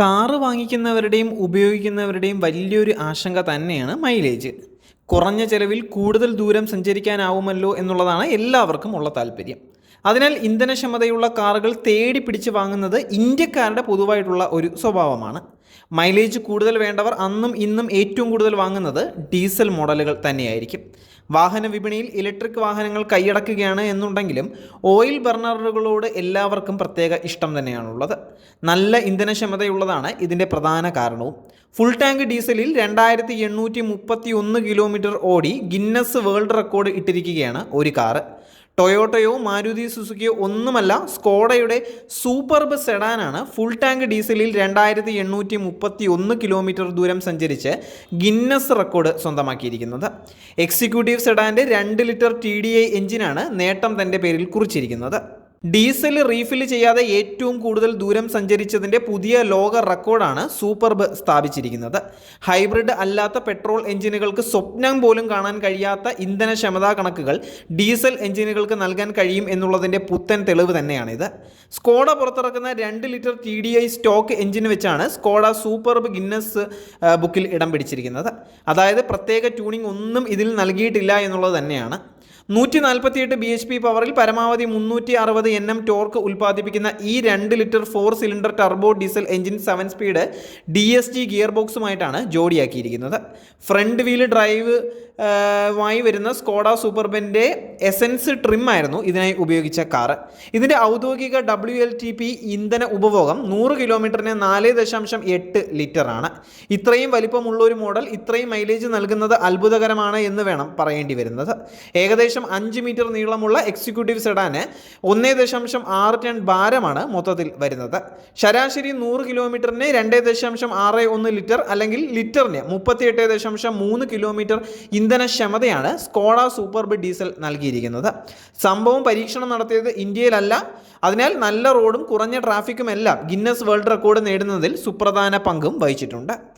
Car വാങ്ങിക്കുന്നവരുടെയും ഉപയോഗിക്കുന്നവരുടെയും വലിയൊരു ആശങ്ക തന്നെയാണ് മൈലേജ്. കുറഞ്ഞ ചെലവിൽ കൂടുതൽ ദൂരം സഞ്ചരിക്കാനാവുമല്ലോ എന്നുള്ളതാണ് എല്ലാവർക്കും ഉള്ള താല്പര്യം. അതിനാൽ ഇന്ധനക്ഷമതയുള്ള കാറുകൾ തേടി പിടിച്ച് വാങ്ങുന്നത് ഇന്ത്യക്കാരുടെ പൊതുവായിട്ടുള്ള ഒരു സ്വഭാവമാണ്. മൈലേജ് കൂടുതൽ വേണ്ടവർ അന്നും ഇന്നും ഏറ്റവും കൂടുതൽ വാങ്ങുന്നത് ഡീസൽ മോഡലുകൾ തന്നെയായിരിക്കും. വാഹന വിപണിയിൽ ഇലക്ട്രിക് വാഹനങ്ങൾ കൈയടക്കുകയാണ് എന്നുണ്ടെങ്കിലും ഓയിൽ ബർണറുകളോട് എല്ലാവർക്കും പ്രത്യേക ഇഷ്ടം തന്നെയാണുള്ളത്. നല്ല ഇന്ധനക്ഷമതയുള്ളതാണ് ഇതിന്റെ പ്രധാന കാരണവും. ഫുൾ ടാങ്ക് ഡീസലിൽ രണ്ടായിരത്തി എണ്ണൂറ്റി മുപ്പത്തി ഒന്ന് കിലോമീറ്റർ ഓടി ഗിന്നസ് വേൾഡ് റെക്കോർഡ് ഇട്ടിരിക്കുകയാണ് ഒരു കാറ്. ടൊയോട്ടയോ മാരുതി സുസുക്കിയോ ഒന്നുമല്ല സ്കോഡയുടെ സൂപ്പർബ് സെഡാനാണ് ഫുൾ ടാങ്ക് ഡീസലിൽ രണ്ടായിരത്തി എണ്ണൂറ്റി മുപ്പത്തി ഒന്ന് കിലോമീറ്റർ ദൂരം സഞ്ചരിച്ച് ഗിന്നസ് റെക്കോർഡ് സ്വന്തമാക്കിയിരിക്കുന്നത്. എക്സിക്യൂട്ടീവ് സെഡാന്റെ രണ്ട് ലിറ്റർ ടി ഡി ഐ എഞ്ചിനാണ് നേട്ടം തന്റെ പേരിൽ കുറിച്ചിരിക്കുന്നത്. ഡീസൽ റീഫിൽ ചെയ്യാതെ ഏറ്റവും കൂടുതൽ ദൂരം സഞ്ചരിച്ചതിന്റെ പുതിയ ലോക റെക്കോർഡാണ് സൂപ്പർബ് സ്ഥാപിച്ചിരിക്കുന്നത്. ഹൈബ്രിഡ് അല്ലാത്ത പെട്രോൾ എഞ്ചിനുകൾക്ക് സ്വപ്നം പോലും കാണാൻ കഴിയാത്ത ഇന്ധനക്ഷമതാ കണക്കുകൾ ഡീസൽ എഞ്ചിനുകൾക്ക് നൽകാൻ കഴിയും എന്നുള്ളതിന്റെ പുത്തൻ തെളിവ് തന്നെയാണിത്. സ്കോഡ പുറത്തിറക്കുന്ന രണ്ട് litre T D I stock engine വെച്ചാണ് സ്കോഡ സൂപ്പർബ് ഗിന്നസ് ബുക്കിൽ ഇടം പിടിച്ചിരിക്കുന്നത്. അതായത് പ്രത്യേക ട്യൂണിംഗ് ഒന്നും ഇതിൽ നൽകിയിട്ടില്ല എന്നുള്ളത് തന്നെയാണ്. നൂറ്റി നാൽപ്പത്തിയെട്ട് ബി എച്ച് പി പവറിൽ പരമാവധി മുന്നൂറ്റി അറുപത് എൻ എം ടോർക്ക് ഉൽപ്പാദിപ്പിക്കുന്ന ഈ രണ്ട് litre four cylinder turbo diesel engine seven speed D S G gear ബോക്സുമായിട്ടാണ് ജോഡിയാക്കിയിരിക്കുന്നത്. ഫ്രണ്ട് വീൽ ഡ്രൈവ് ായി വരുന്ന സ്കോഡ സൂപ്പർബെന്റെ എസൻസ് ട്രിം ആയിരുന്നു ഇതിനായി ഉപയോഗിച്ച കാറ്. ഇതിന്റെ ഔദ്യോഗിക ഡബ്ല്യു എൽ ടി പി ഇന്ധന ഉപഭോഗം നൂറ് കിലോമീറ്ററിന് നാല് ദശാംശം എട്ട് ലിറ്ററാണ് ഇത്രയും വലിപ്പമുള്ള ഒരു മോഡൽ ഇത്രയും മൈലേജ് നൽകുന്നത് അത്ഭുതകരമാണ് എന്ന് വേണം പറയേണ്ടി വരുന്നത്. ഏകദേശം അഞ്ച് മീറ്റർ നീളമുള്ള എക്സിക്യൂട്ടീവ് സെഡാന് ഒന്നേ ദശാംശം ആറ് ടൺ ഭാരമാണ് മൊത്തത്തിൽ വരുന്നത്. ശരാശരി നൂറ് കിലോമീറ്ററിന് രണ്ടേ ദശാംശം ആറ് ഒന്ന് ലിറ്റർ അല്ലെങ്കിൽ ലിറ്ററിന് മുപ്പത്തിയെട്ട് ദശാംശം മൂന്ന് കിലോമീറ്റർ ഇന്ധനക്ഷമതയാണ് സ്കോഡ സൂപ്പർബ് ഡീസൽ നൽകിയിരിക്കുന്നത്. സംഭവം പരീക്ഷണം നടത്തിയത് ഇന്ത്യയിലല്ല. അതിനാൽ നല്ല റോഡും കുറഞ്ഞ ട്രാഫിക്കും എല്ലാം ഗിന്നസ് വേൾഡ് റെക്കോർഡ് നേടുന്നതിൽ സുപ്രധാന പങ്കും വഹിച്ചിട്ടുണ്ട്.